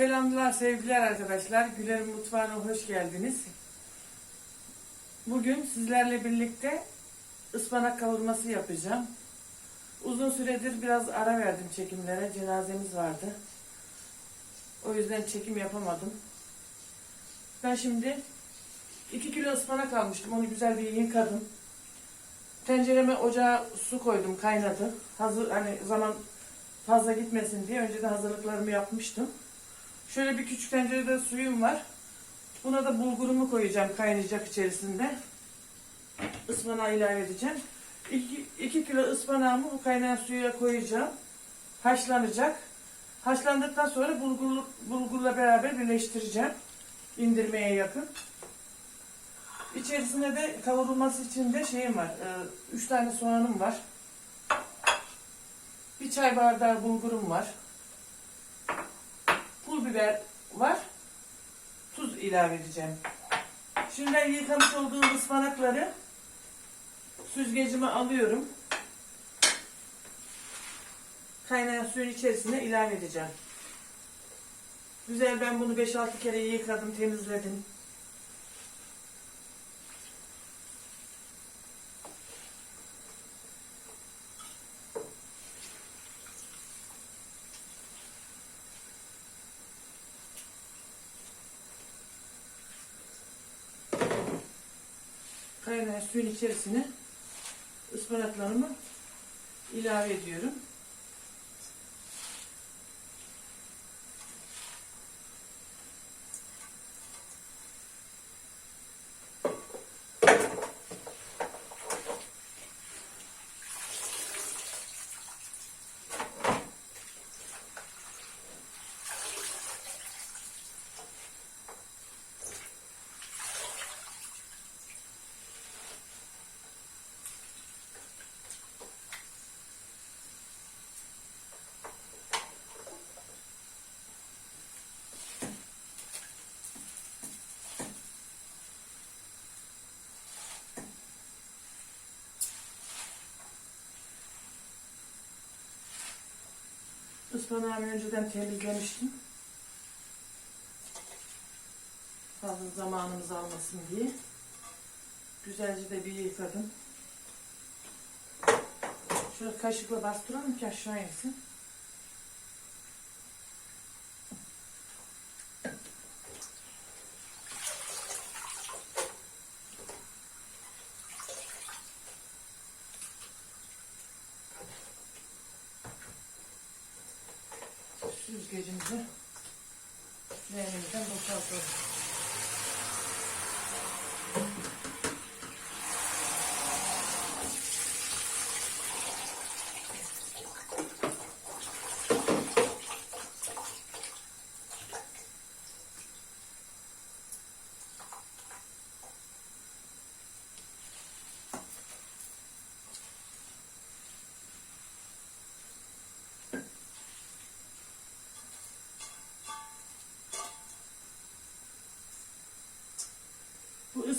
Selamlar sevgiler arkadaşlar. Güler'in mutfağına hoş geldiniz. Bugün sizlerle birlikte ıspanak kavurması yapacağım. Uzun süredir biraz ara verdim çekimlere. Cenazemiz vardı. O yüzden çekim yapamadım. Ben şimdi 2 kilo ıspanak almıştım. Onu güzel bir yıkadım. Tencereme ocağa su koydum, kaynadı. Hazır hani zaman fazla gitmesin diye önceden hazırlıklarımı yapmıştım. Şöyle bir küçük tencerede suyum var. Buna da bulgurumu koyacağım kaynayacak içerisinde. Ispanağı ilave edeceğim. 2 kilo ıspanağımı bu kaynayan suya koyacağım. Haşlanacak. Haşlandıktan sonra bulgurlu, bulgurla beraber birleştireceğim. İndirmeye yakın. İçerisinde de kavrulması için de şeyim var. 3 tane soğanım var. Bir çay bardağı bulgurum var. Biber var. Tuz ilave edeceğim. Şimdi ben yıkamış olduğum ıspanakları süzgecime alıyorum. Kaynayan suyun içerisine ilave edeceğim. Güzel ben bunu 5-6 kere yıkadım, temizledim. Kaynayan suyun içerisine ıspanaklarımı ilave ediyorum. Ispanağımı önceden temizlemiştim. Fazla zamanımız almasın diye. Güzelce de bir yıkadım. Şöyle kaşıkla bastıralım ki aşağı insin.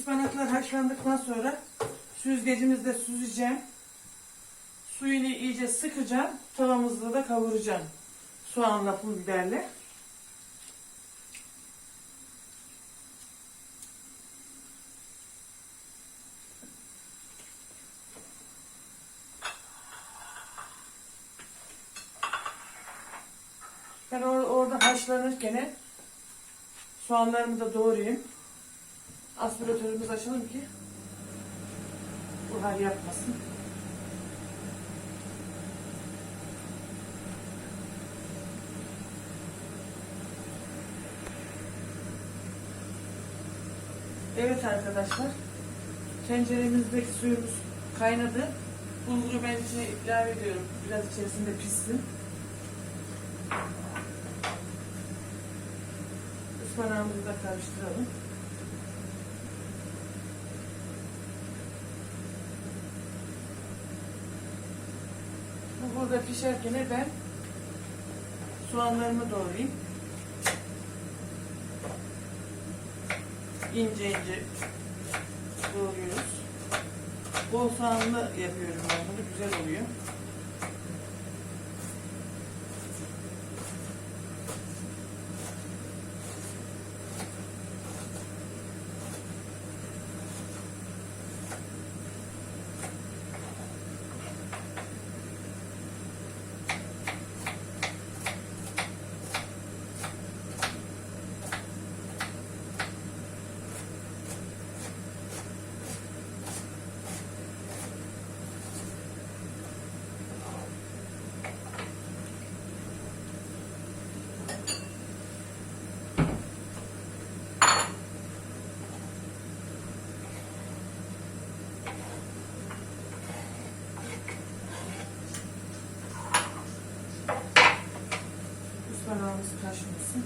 Ispanaklar haşlandıktan sonra süzgecimizde süzeceğim. Suyunu iyice sıkacağım. Tavamızda da kavuracağım. Soğanla pul biberle. Ben or orada haşlanırken soğanlarımı da doğrayayım. Aspiratörümüzü açalım ki buhar yapmasın. Evet arkadaşlar. Tenceremizdeki suyumuz kaynadı. Bulguru ben içine ilave ediyorum. Biraz içerisinde pişsin. Ispanağımızı da karıştıralım. Bu burada pişerken ben soğanlarımı doğrayayım. İnce ince doğruyoruz. Bol soğanlı yapıyorum ben bunu. Güzel oluyor. si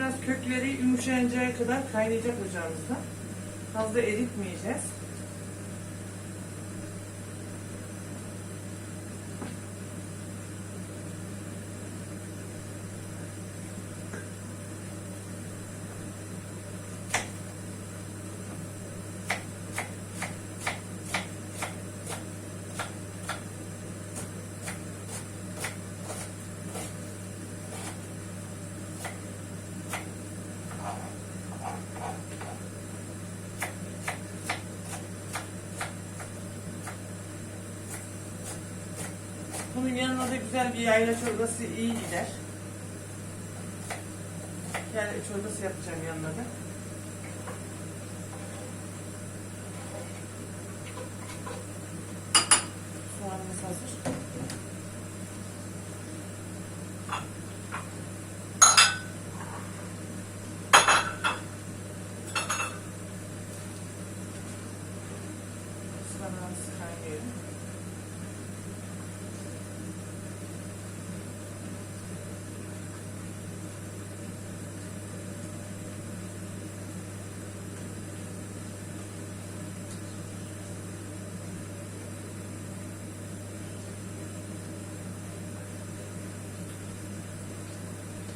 biraz kökleri yumuşayıncaya kadar kaynayacak ocağımızda. Fazla eritmeyeceğiz. Yanına da güzel bir yayla çorbası iyi gider. Yayla çorbası yapacağım yanına da. Soğanımız hazır.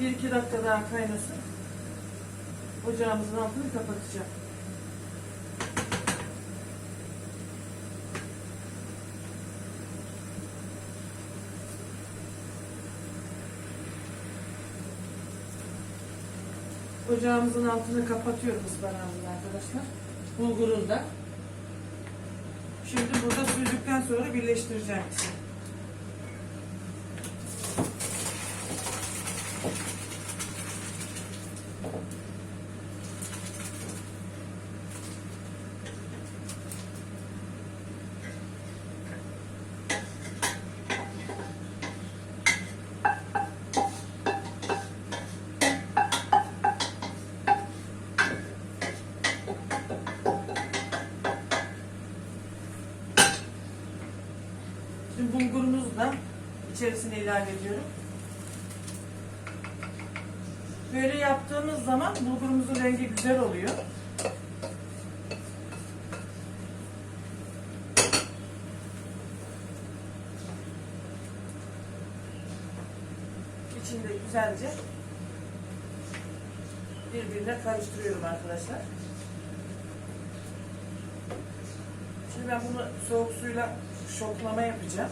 1-2 dakika daha kaynasın. Ocağımızın altını kapatacağım. Ocağımızın altını kapatıyoruz ıspanağımızı arkadaşlar. Bulgurunda. Şimdi burada süzdükten sonra birleştireceğim. Şimdi bulgurumuzu da içerisine ilave ediyorum. Böyle yaptığımız zaman bulgurumuzun rengi güzel oluyor. İçinde güzelce birbirine karıştırıyorum arkadaşlar. Şimdi ben bunu soğuk suyla şoklama yapacağım.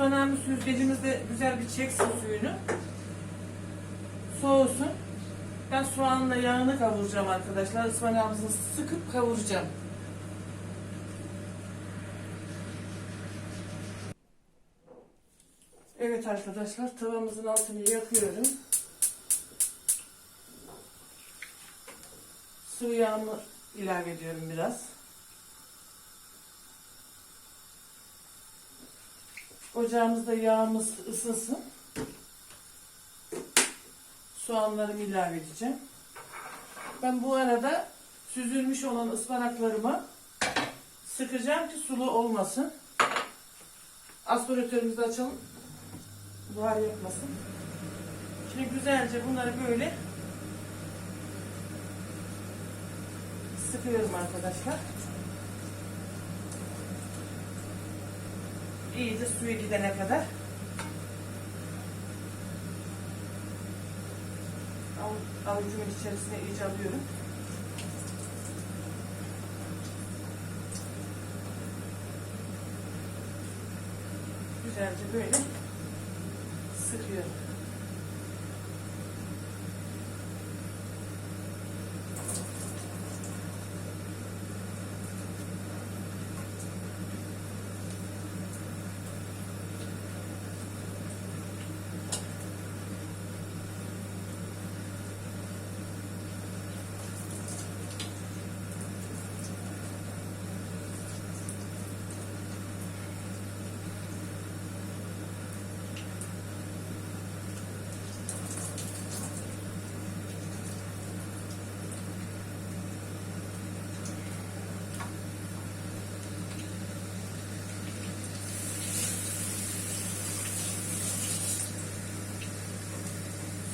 Ispanağımız süzgecimizde güzel bir çeksin suyunu. Soğusun. Ben soğanla yağını kavuracağım arkadaşlar. Ispanağımızı sıkıp kavuracağım. Evet arkadaşlar tavamızın altını yakıyorum. Sıvı yağımı ilave ediyorum biraz. Ocağımızda yağımız ısınsın. Soğanlarımı ilave edeceğim. Ben bu arada süzülmüş olan ıspanaklarımı sıkacağım ki sulu olmasın. Aspiratörümüzü açalım. Buhar yapmasın. Şimdi güzelce bunları böyle sıkıyorum arkadaşlar. İyice suyu gidene kadar. Av- Avucumun içerisine iyice alıyorum. Güzelce böyle sıkıyorum.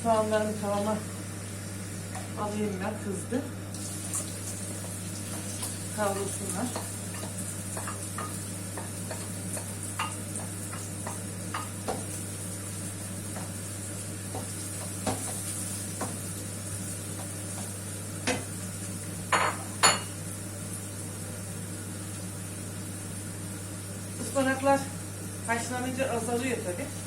Soğanlarımı tavama alayım ben kızdı. Kavrulsunlar. Ispanaklar haşlanınca azalıyor tabii.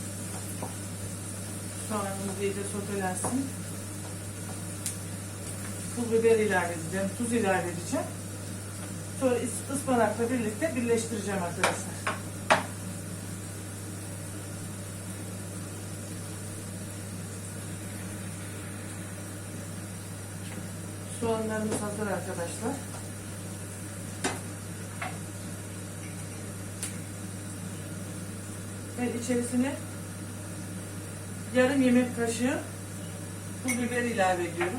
Soğanımız iyice sotelensin. Pul biber ilave edeceğim, tuz ilave edeceğim. Sonra ıs- ıspanakla birlikte birleştireceğim arkadaşlar. Soğanlarımız hazır arkadaşlar. Ben içerisine yarım yemek kaşığı pul biber ilave ediyorum.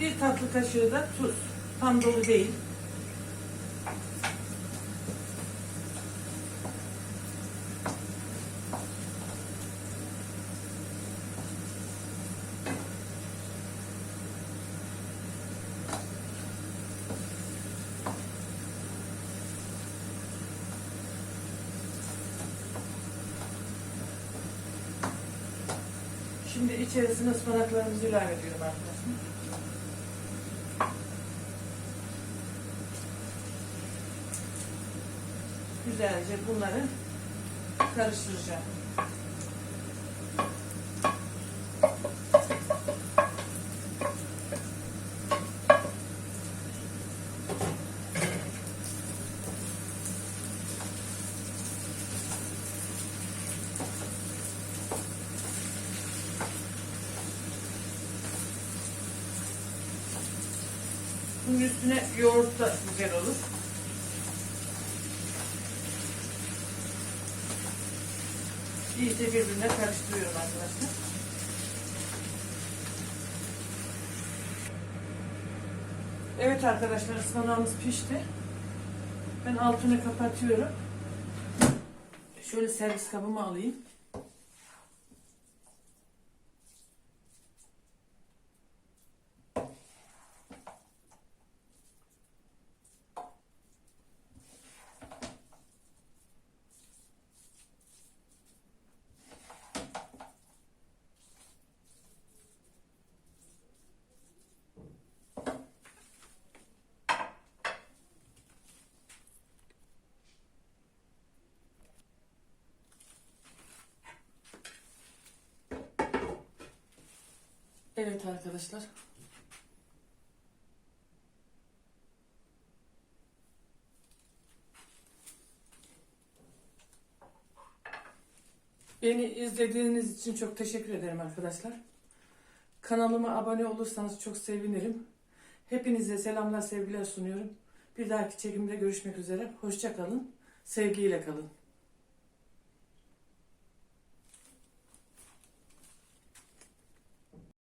Bir tatlı kaşığı da tuz. Tam dolu değil. Şimdi içerisine ıspanaklarımızı ilave ediyorum arkadaşlar. Güzelce bunları karıştıracağım. Bunun üstüne yoğurt da güzel olur. İyice birbirine karıştırıyorum arkadaşlar. Evet arkadaşlar ıspanağımız pişti. Ben altını kapatıyorum. Şöyle servis kabımı alayım. Evet arkadaşlar. Beni izlediğiniz için çok teşekkür ederim arkadaşlar. Kanalıma abone olursanız çok sevinirim. Hepinize selamlar, sevgiler sunuyorum. Bir dahaki çekimde görüşmek üzere. Hoşça kalın. Sevgiyle kalın.